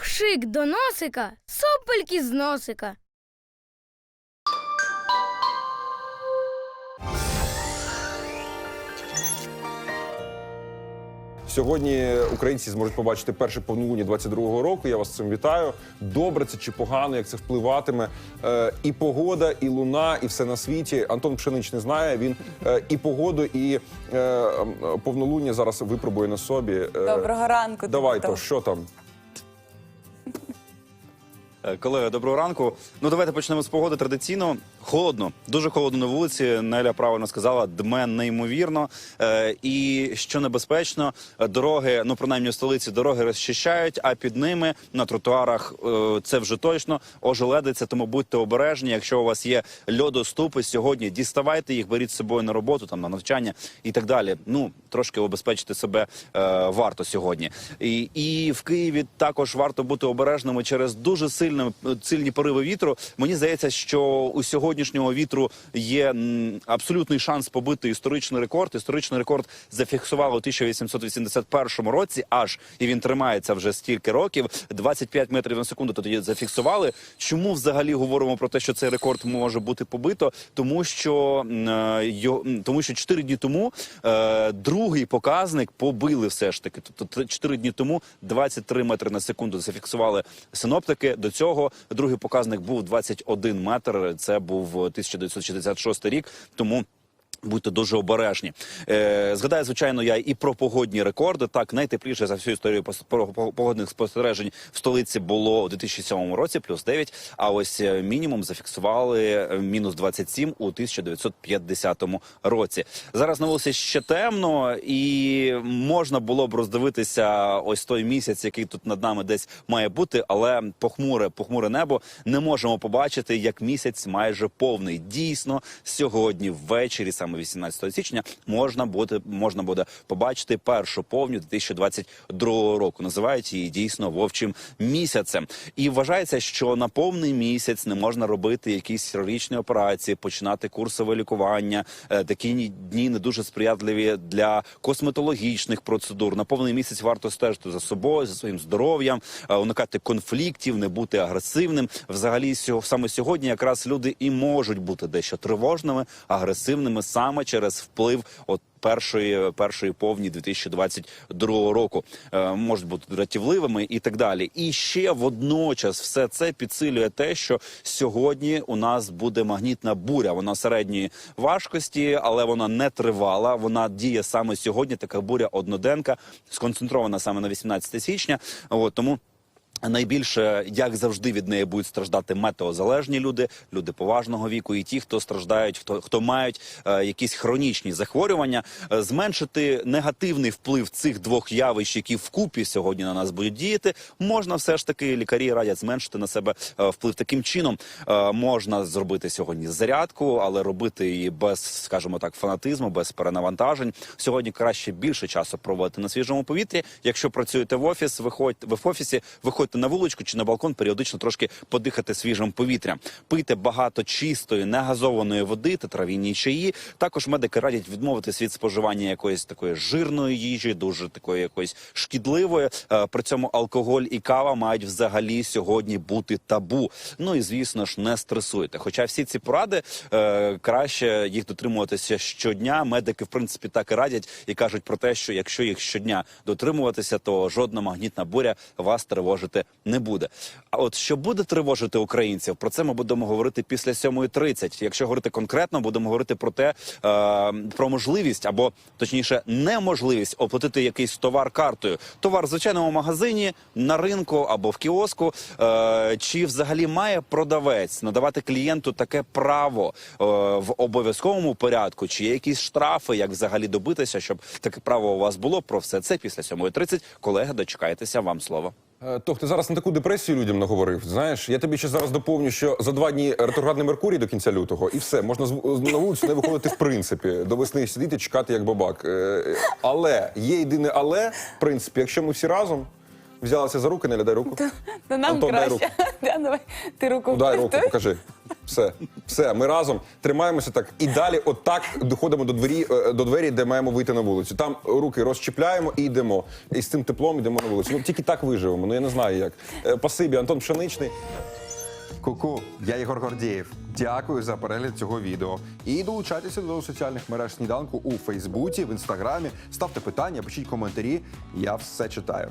Пшик до носика, сопельки з носика. Сьогодні українці зможуть побачити перше повнолуння 22-го року. Я вас цим вітаю. Добре це чи погано, як це впливатиме. Е, і погода, і луна, і все на світі. Антон Пшенич не знає. Він е, і погоду, і е, повнолуння зараз випробує на собі. Е, Доброго ранку. Давай, то що там? Е, Колеги, доброго ранку. Ну давайте почнемо з погоди. Традиційно холодно, дуже холодно на вулиці. Неля правильно сказала, дме неймовірно. Е, і що небезпечно, дороги, ну принаймні в столиці, дороги розчищають, а під ними на тротуарах е, це вже точно ожеледиться. Тому будьте обережні. Якщо у вас є льодоступи сьогодні, діставайте їх, беріть з собою на роботу, там на навчання і так далі. Ну трошки обезпечити себе е, варто сьогодні. І, і в Києві також варто бути обережними через дуже сильні, сильні пориви вітру. Мені здається, що у сьогоднішнього вітру є абсолютний шанс побити історичний рекорд. Історичний рекорд зафіксували у 1881 році, аж і він тримається вже стільки років. 25 метрів на секунду тоді зафіксували. Чому взагалі говоримо про те, що цей рекорд може бути побито? Тому що е, тому що 4 дні тому е, другий показник побили все ж таки. Тобто 4 дні тому 23 метри на секунду зафіксували синоптики. До цього другий показник був 21 метр. Це був 1966 рік. Тому. Будьте дуже обережні. Е, згадаю, звичайно, я і про погодні рекорди. Так, найтепліше за всю історію погодних спостережень в столиці було у 2007 році, плюс 9, А ось е, мінімум зафіксували е, мінус 27 у 1950 році. Зараз на вулиці ще темно, і можна було б роздивитися ось той місяць, який тут над нами десь має бути, але похмуре, похмуре небо не можемо побачити, як місяць майже повний. Дійсно, сьогодні ввечері, саме 18 січня, можна буде можна буде побачити першу повню 2022 року. Називають її дійсно вовчим місяцем. І вважається, що на повний місяць не можна робити якісь хірургічні операції, починати курсове лікування. Е, Такі дні не дуже сприятливі для косметологічних процедур. На повний місяць варто стежити за собою, за своїм здоров'ям, е, уникати конфліктів, не бути агресивним. Взагалі, саме сьогодні якраз люди і можуть бути дещо тривожними, агресивними саме через вплив от. Першої першої повні 2022 року е, можуть бути дратівливими і так далі. І ще водночас все це підсилює те, що сьогодні у нас буде магнітна буря. Вона середньої важкості, але вона не тривала. Вона діє саме сьогодні. Така буря одноденка, сконцентрована саме на 18 січня. От тому. Найбільше, як завжди, від неї будуть страждати метеозалежні люди, люди поважного віку, і ті, хто страждають, хто хто мають е, якісь хронічні захворювання, Е, зменшити негативний вплив цих двох явищ, які вкупі сьогодні на нас будуть діяти, можна все ж таки лікарі радять зменшити на себе е, вплив таким чином. Е, можна зробити сьогодні зарядку, але робити її без, скажімо так, фанатизму, без перенавантажень. Сьогодні краще більше часу проводити на свіжому повітрі. Якщо працюєте в офіс, виходьте ви в офісі, виходьте на вуличку чи на балкон, періодично трошки подихати свіжим повітрям. Пийте багато чистої, негазованої води та трав'яні чаї. Також медики радять відмовитись від споживання якоїсь такої жирної їжі, дуже такої якоїсь шкідливої. Е, При цьому алкоголь і кава мають взагалі сьогодні бути табу. Ну і звісно ж не стресуйте. Хоча всі ці поради е, краще їх дотримуватися щодня. Медики, в принципі, так і радять і кажуть про те, що якщо їх щодня дотримуватися, то жодна магнітна буря вас тривожити не буде. А от що буде тривожити українців, про це ми будемо говорити після 7.30. Якщо говорити конкретно, будемо говорити про те, е, про можливість або точніше неможливість оплатити якийсь товар картою. Товар в звичайному магазині, на ринку або в кіоску. Е, чи взагалі має продавець надавати клієнту таке право е, в обов'язковому порядку? Чи є якісь штрафи, як взагалі добитися, щоб таке право у вас було? Про все це після 7.30. Колеги, дочекайтеся вам слово. Е, Тох, ти зараз на таку депресію людям наговорив. Знаєш, я тобі ще зараз доповню, що за два дні ретроградний Меркурій до кінця лютого, і все, можна на вулицю не виходити в принципі. До весни сидіти, чекати як бабак. Е, Але є єдине але, в принципі, якщо ми всі разом взялися за руки, не дай руку. Та нам Антон, дай краще. Да, давай, ти руку Дай руку, покажи. Все, все, ми разом тримаємося так і далі, отак доходимо до двері, е, до двері, де маємо вийти на вулицю. Там руки розчіпляємо і йдемо. І з цим теплом йдемо на вулицю. Ну тільки так виживемо. Ну я не знаю як. Е, Пасибі, Антон Пшеничний. Ку-ку, я Ігор Гордієв. Дякую за перегляд цього відео. І долучайтеся до соціальних мереж сніданку у Фейсбуці, в інстаграмі. Ставте питання, пишіть коментарі. Я все читаю.